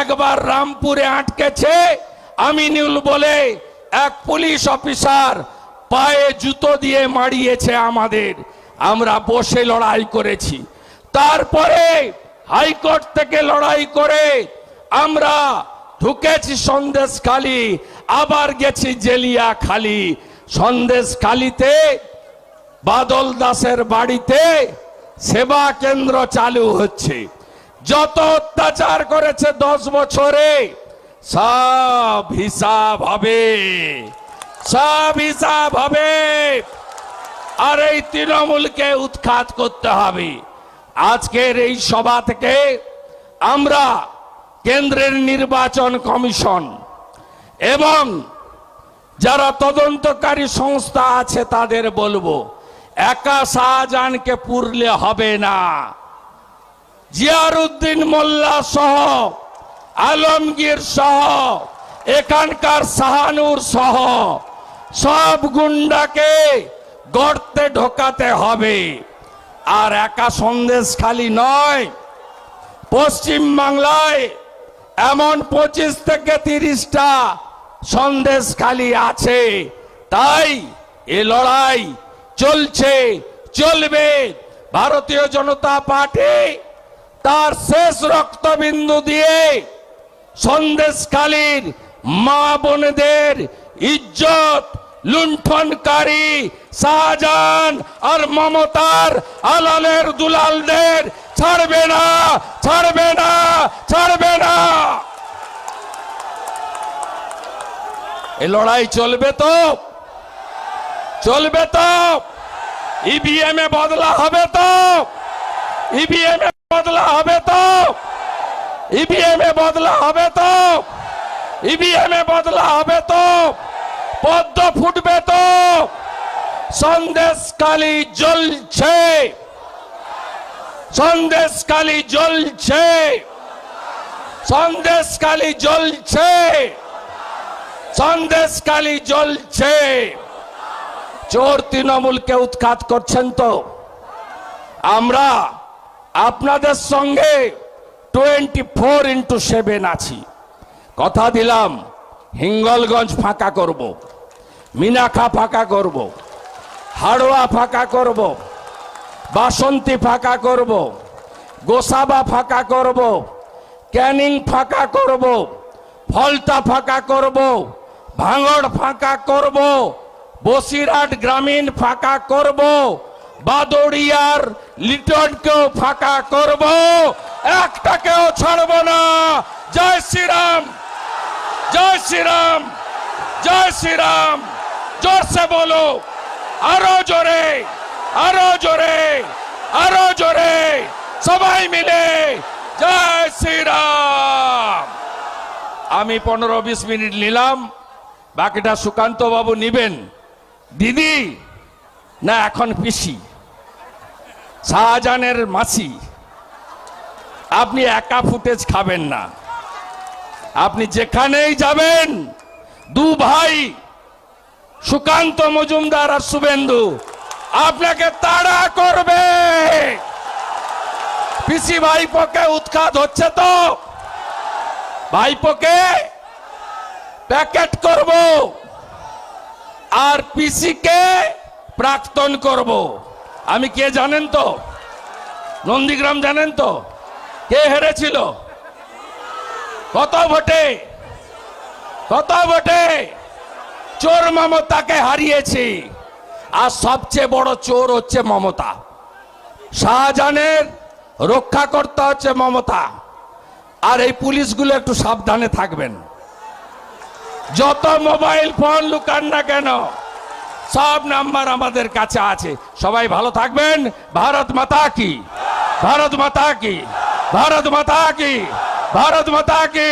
একবার রামপুরে আটকেছে আমিনুল বলে এক পুলিশ অফিসার পায়ে জুতো দিয়ে মারিয়েছে আমাদের। আমরা বসে লড়াই করেছি। তারপরে হাইকোর্ট থেকে লড়াই করে আমরা ঢুকেছি সন্দেশ খালি আবার গেছি জেলিয়া খালি সন্দেশ খালিতে বাদল দাসের বাড়িতে সেবা কেন্দ্র চালু হচ্ছে। যত অত্যাচার করেছে দশ বছরে, সব হিসাব হবে। সব হিসাব হবে। আর এই তৃণমূলকে উৎখাত করতে হবে। আজকের এই সভা থেকে আমরা কেন্দ্রের নির্বাচন কমিশন এবং যারা তদন্তকারী সংস্থা আছে তাদের বলব, একা শাহজাহানকে পুরলে হবে না। জিয়ারুদ্দিন মোল্লা সহ, আলমগীর সহ, এখানকার শাহানুর সহ, সব গুন্ডাকে গর্তে ঢোকাতে হবে। আর একা সন্দেশ খালি নয়, পশ্চিম বাংলায় এমন পঁচিশ থেকে তিরিশটা সন্দেশ খালি আছে। তাই এ লড়াই চলছে, চলবে। ভারতীয় জনতা পার্টি তার শেষ রক্তবিন্দু দিয়ে সন্দেশকালীর মা বোনেদের ইজ্জত লুণ্ঠনকারী শাহজাহান আর মমতার আলালের দুলালদের ছাড়বে না ছাড়বে না ছাড়বে না। এ লড়াই চলবে তো? চলবে তো? ইভিএম এ বদলা হবে তো? ইভিএম এ বদলা হবে তো। ইভিএম এ বদলা হবে তো। ইভিএম এ বদলা হবে তো। পদ্ম ফুটবে তো। সন্দেশ কালি জ্বলছে। সন্দেশ কালি জ্বলছে। সন্দেশ কালি জ্বলছে। সন্দেশ কালি জ্বলছে। চোর তৃণমূলকে উৎখাত করছেন তো। আমরা আপনাদের সঙ্গে টোয়েন্টি ফোর ইন্টু সেভেন আছি। কথা দিলাম, হিঙ্গলগঞ্জ ফাঁকা করব মিনাখা ফাঁকা করব, হাড়োয়া ফাঁকা করব, বাসন্তী ফাঁকা করব, গোসাবা ফাঁকা করব, ক্যানিং ফাঁকা করব, ফলতা ফাঁকা করব, ভাঙড় ফাঁকা করব, বসিরহাট গ্রামীণ ফাঁকা করব বাদড়িয়ার লিটনকেও ফাঁকা করব, একটাকেও ছাড়ব না। জয় শ্রীরাম জয় শ্রীরাম জয় শ্রীরাম। জোরসে বলো, আরও জোরে আরও জোরে আরও জোরে। সবাই মিলে জয় শ্রীরাম। আমি পনেরো বিশ মিনিট নিলাম, বাকিটা সুকান্ত বাবু নিবেন। দিদি, না, এখন পিসি। শাহজাহানের মাসি, আপনি একা ফুটেজ খাবেন না। আপনি যেখানেই যাবেন, দু ভাই, সুকান্ত মজুমদার আর শুভেন্দু, আপনাকে তাড়া করবে। পিসি ভাইপোকে উৎখাত হচ্ছে তো। ভাইপোকে প্যাকেট করব। আর পিসিকে প্রাক্তন করব। আমি কে জানেন তো? নন্দীগ্রাম জানেন তো? কে হেরেছিল? কত ভোটে? কত ভোটে? চোর মমতাকে হারিয়েছি। আর সবচেয়ে বড় চোর হচ্ছে মমতা। শাহজাহানের রক্ষা করতে হচ্ছে মমতা। আর এই পুলিশগুলো একটু সাবধানে থাকবেন। যত মোবাইল ফোন লুকান না কেন সব নাম্বার আমাদের কাছে আছে। সবাই ভালো থাকবেন। ভারত মাতা কি? ভারত মাতা কি? ভারত মাতা কি? ভারত মাতা কি?